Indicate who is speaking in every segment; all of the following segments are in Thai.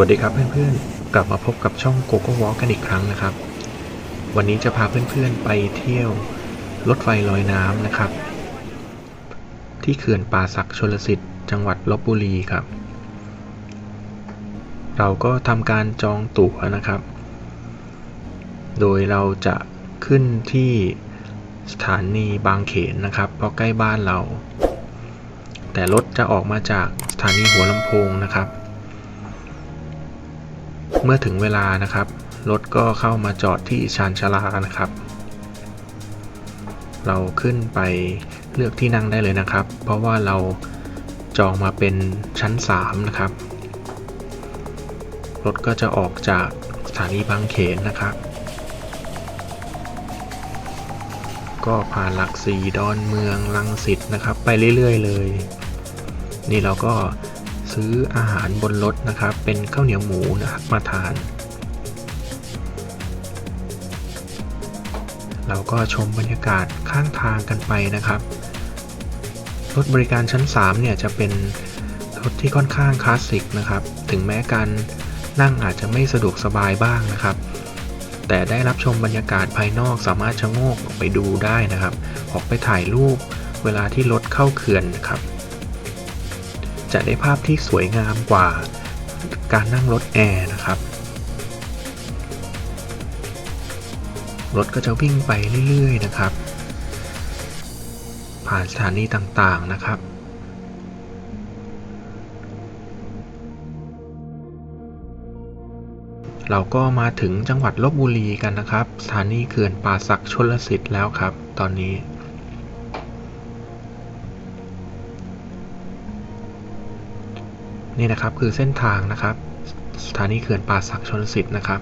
Speaker 1: วัสดีครับเพื่อนๆ กลับมาพบกับช่องโกโก้วอลกันอีกครั้งนะครับ วันนี้จะพาเพื่อนๆไปเที่ยวรถไฟลอยน้ำนะครับ ที่เขื่อนป่าสักชลสิทธิ์จังหวัดลบบุรีครับ เราก็ทำการจองตั๋วนะครับ โดยเราจะขึ้นที่สถานีบางเขนนะครับเพราะใกล้บ้านเรา แต่รถจะออกมาจากสถานีหัวลำโพงนะครับ เมื่อถึงเวลานะครับ รถก็เข้ามาจอดที่ชานชาลานะครับ เราขึ้นไปเลือกที่นั่งได้เลยนะครับ เพราะว่าเราจองมาเป็นชั้น 3 นะครับ รถก็จะออกจากสถานีบางเขนนะครับ ก็ผ่านหลักสี่ดอนเมืองลังสิตนะครับ ไปเรื่อย ๆ เลย นี่เราก็ ซื้ออาหารบนรถนะครับ เป็นข้าวเหนียวหมูนะครับมาทาน เราก็ชมบรรยากาศข้างทางกันไปนะครับรถบริการชั้น 3 เนี่ยจะเป็นรถที่ค่อนข้างคลาสสิกนะครับ ถึงแม้การนั่งอาจจะไม่สะดวกสบายบ้างนะครับ แต่ได้รับชมบรรยากาศภายนอกสามารถชะโงกออกไปดูได้นะครับ ออกไปถ่ายรูปเวลาที่รถเข้าเขื่อนนะครับ จะได้ภาพที่สวยงามกว่าการนั่งรถแอร์นะครับรถก็จะวิ่งไปเรื่อยๆนะครับ ผ่านสถานีต่างๆนะครับ เราก็มาถึงจังหวัดลบบุรีกันนะครับ สถานีเขื่อนป่าสักชลสิทธิ์แล้วครับ ตอนนี้ นี่นะครับคือเส้นทางนะครับ สถานีเขื่อนป่าสักชลสิทธิ์นะครับ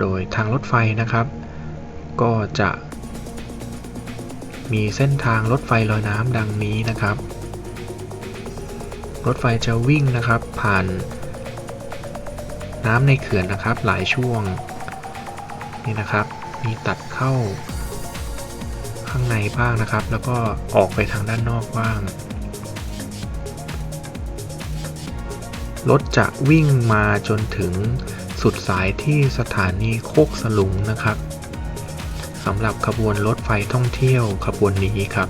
Speaker 1: โดยทางรถไฟนะครับ ก็จะมีเส้นทางรถไฟลอยน้ำดังนี้นะครับ รถไฟจะวิ่งนะครับผ่านน้ำในเขื่อนนะครับหลายช่วงนี่นะครับ มีตัดเข้าข้างในบ้างนะครับ แล้วก็ออกไปทางด้านนอกบ้าง รถจะวิ่งมาจนถึงสุดสายที่สถานีโคกสลุงนะครับสำหรับขบวนรถไฟท่องเที่ยวขบวนนี้ครับ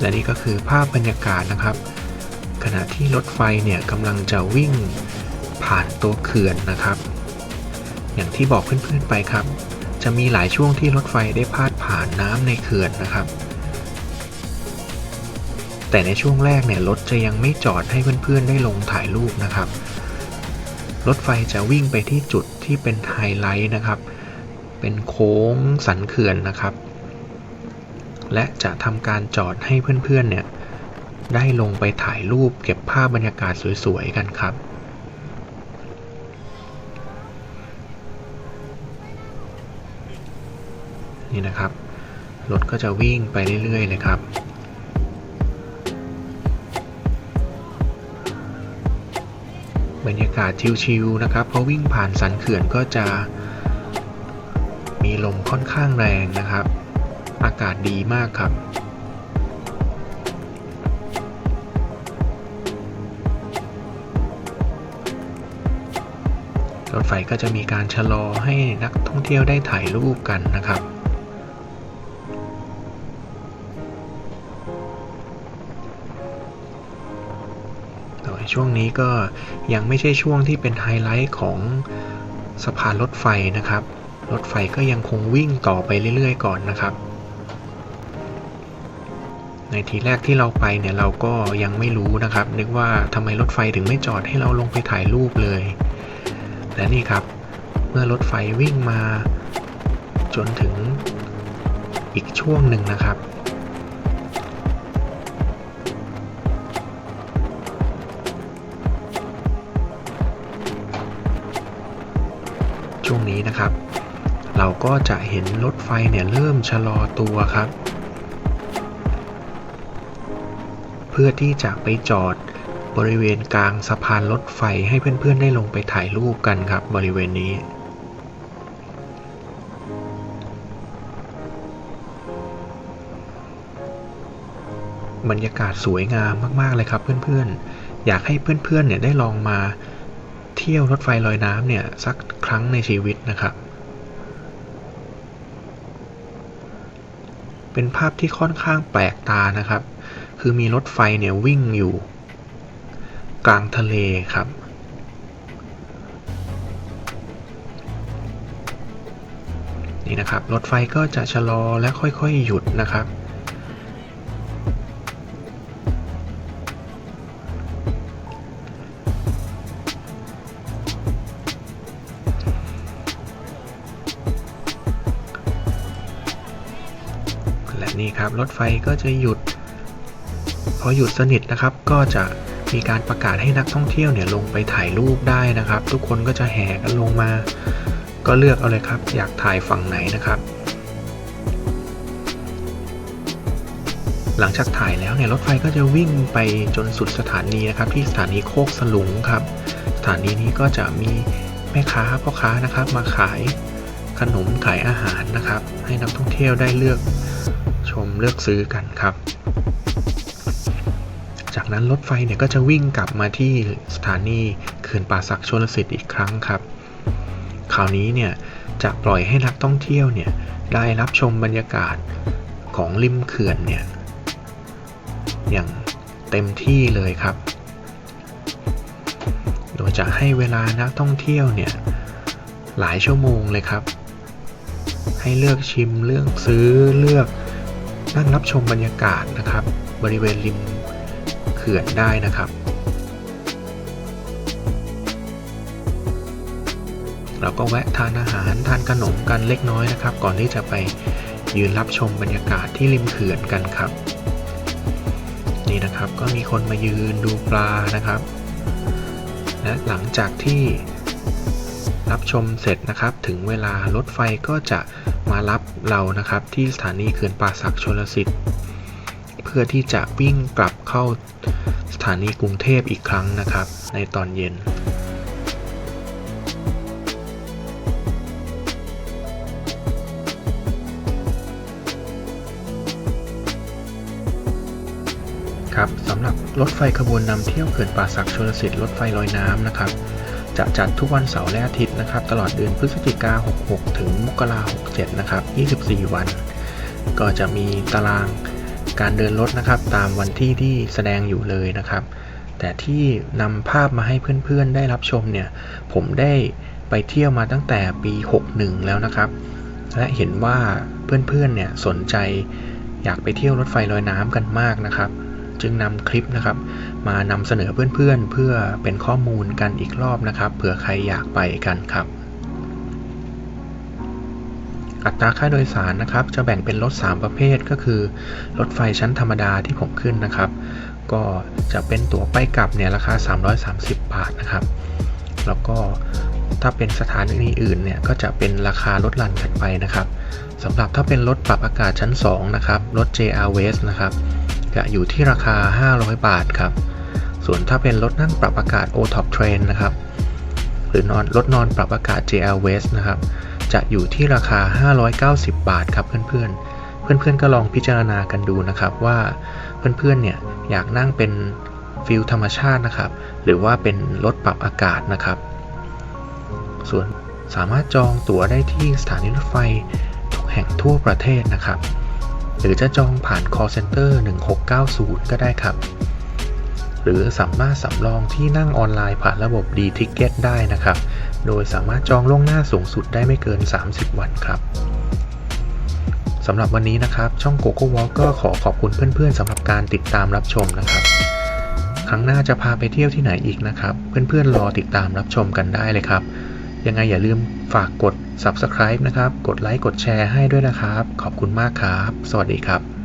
Speaker 1: และนี่ก็คือภาพบรรยากาศนะครับ ขณะที่รถไฟเนี่ยกำลังจะวิ่งผ่านตัวเขื่อนนะครับ อย่างที่บอกเพื่อนๆไปครับ จะมีหลายช่วงที่รถไฟได้พาดผ่านน้ำในเขื่อนนะครับ แต่ในช่วงแรกเนี่ยรถจะยังไม่จอดให้เพื่อนๆได้ลงถ่ายรูปนะครับ รถไฟจะวิ่งไปที่จุดที่เป็นไฮไลท์นะครับ เป็นโค้งสันเขื่อนนะครับ และจะทำการจอดให้เพื่อนๆเนี่ยได้ลงไปถ่ายรูปเก็บภาพบรรยากาศสวยๆกันครับนี่นะครับ รถก็จะวิ่งไปเรื่อยๆเลยครับ บรรยากาศชิลๆนะครับพอวิ่งผ่านสันเขื่อนก็จะ มีลมค่อนข้างแรงนะครับ อากาศดีมากครับรถไฟก็จะมีการชะลอให้นักท่องเที่ยวได้ถ่ายรูปกันนะครับ ช่วงนี้ก็ยังไม่ใช่ช่วงที่เป็นไฮไลท์ของสะพานรถไฟนะครับ รถไฟก็ยังคงวิ่งต่อไปเรื่อยๆ ก่อนนะครับ ในทีแรกที่เราไปเนี่ยเราก็ยังไม่รู้นะครับ นึกว่าทำไมรถไฟถึงไม่จอดให้เราลงไปถ่ายรูปเลย และนี่ครับ เมื่อรถไฟวิ่งมาจนถึงอีกช่วงหนึ่งนะครับ ช่วงนี้นะครับ เราก็จะเห็นรถไฟเนี่ยเริ่มชะลอตัวครับ เพื่อที่จะไปจอดบริเวณกลางสะพานรถไฟให้เพื่อนๆได้ลงไปถ่ายรูปกันครับ บริเวณนี้บรรยากาศสวยงามมาก ๆ เลยครับเพื่อนๆ อยากให้เพื่อนๆ เนี่ยได้ลองมา เที่ยวรถไฟลอยน้ำเนี่ย สักครั้งในชีวิตนะครับ เป็นภาพที่ค่อนข้างแปลกตานะครับ คือมีรถไฟเนี่ยวิ่งอยู่ กลางทะเลครับ นี่นะครับ รถไฟก็จะชะลอและค่อยๆหยุดนะครับ นี่ครับรถไฟก็จะหยุด พอหยุดสนิทนะครับ ก็จะมีการประกาศให้นักท่องเที่ยวเนี่ยลงไปถ่ายรูปได้นะครับ ทุกคนก็จะแห่กันลงมา ก็เลือกเอาเลยครับ อยากถ่ายฝั่งไหนนะครับ หลังจากถ่ายแล้วเนี่ยรถไฟก็จะวิ่งไปจนสุดสถานีนะครับ ที่สถานีโคกสลุงครับ สถานีนี้ก็จะมีแม่ค้าพ่อค้านะครับ มาขายขนมขายอาหารนะครับ ให้นักท่องเที่ยวได้เลือก มเลือกซื้อกันครับ จากนั้นรถไฟเนี่ยก็จะวิ่งกลับมาที่สถานีเขื่อนป่าสักชลสิทธิ์อีกครั้งครับ คราวนี้เนี่ยจะปล่อยให้นักท่องเที่ยวเนี่ยได้รับชมบรรยากาศของริมเขื่อนเนี่ยอย่างเต็มที่เลยครับ โดยจะให้เวลานักท่องเที่ยวเนี่ยหลายชั่วโมงเลยครับ ให้เลือกชิมเลือกซื้อเลือก นั่งรับชมบรรยากาศนะครับ บริเวณริมเขื่อนได้นะครับ เราก็แวะทานอาหารทานขนมกันเล็กน้อยนะครับ ก่อนที่จะไปยืนรับชมบรรยากาศที่ริมเขื่อนกันครับ นี่นะครับก็มีคนมายืนดูปลานะครับ และหลังจากที่ รับชมเสร็จนะครับ ถึงเวลารถไฟก็จะมารับเรานะครับ ที่สถานีเขื่อนป่าสักชลสิทธิ์เพื่อที่จะวิ่งกลับเข้าสถานีกรุงเทพอีกครั้งนะครับ ในตอนเย็นครับสำหรับรถไฟขบวนนำเที่ยวเขื่อนป่าสักชลสิทธิ์รถไฟลอยน้ำนะครับ จะจัดทุกวันเสาร์และอาทิตย์นะครับ ตลอดเดือนพฤศจิกา 66 ถึงมกรา67 นะครับ 24 วัน ก็จะมีตารางการเดินรถนะครับ ตามวันที่ที่แสดงอยู่เลยนะครับ แต่ที่นำภาพมาให้เพื่อนๆได้รับชมเนี่ย ผมได้ไปเที่ยวมาตั้งแต่ปี 61 แล้วนะครับ และเห็นว่าเพื่อนๆเนี่ยสนใจอยากไปเที่ยวรถไฟลอยน้ำกันมากนะครับ จึงนำคลิปนะครับ มานำเสนอเพื่อนๆเพื่อเป็นข้อมูลกันอีกรอบนะครับ เผื่อใครอยากไปกันครับ อัตราค่าโดยสารนะครับ จะแบ่งเป็นรถ 3 ประเภทก็คือ รถไฟชั้นธรรมดาที่ผมขึ้นนะครับ ก็จะเป็นตั๋วไปกลับเนี่ยราคา 330 บาทนะครับ แล้วก็ถ้าเป็นสถานีอื่นเนี่ยก็จะเป็นราคาลดหลั่นกันไปนะครับสำหรับถ้าเป็นรถปรับอากาศชั้น 2 นะครับ รถ JR West นะครับ จะอยู่ที่ราคา 500 บาทครับ ส่วนถ้าเป็นรถนั่งปรับอากาศ O-Top Train นะครับ หรือนอนรถนอนปรับอากาศ JR West นะครับ จะอยู่ที่ราคา 590 บาทครับเพื่อนๆเพื่อนๆ ก็ลองพิจารณากันดูนะครับว่าเพื่อนๆ เนี่ยอยากนั่งเป็นฟิลธรรมชาตินะครับ หรือว่าเป็นรถปรับอากาศนะครับ ส่วนสามารถจองตั๋วได้ที่สถานีรถไฟทุกแห่งทั่วประเทศนะครับ หรือจะจองผ่าน call center 1690 ก็ได้ครับ หรือสามารถสำรองที่นั่งออนไลน์ผ่านระบบ D-Ticket ได้นะครับ โดยสามารถจองล่วงหน้าสูงสุดได้ไม่เกิน 30 วันครับสำหรับวันนี้นะครับ ช่อง Coco Walk ก็ขอขอบคุณเพื่อนๆสำหรับการติดตามรับชมนะครับ ครั้งหน้าจะพาไปเที่ยวที่ไหนอีกนะครับ เพื่อนๆรอติดตามรับชมกันได้เลยครับ ยังไงอย่าลืมฝากกด subscribe นะครับ กดไลค์ กดแชร์ให้ด้วยนะครับ ขอบคุณมากครับ สวัสดีครับ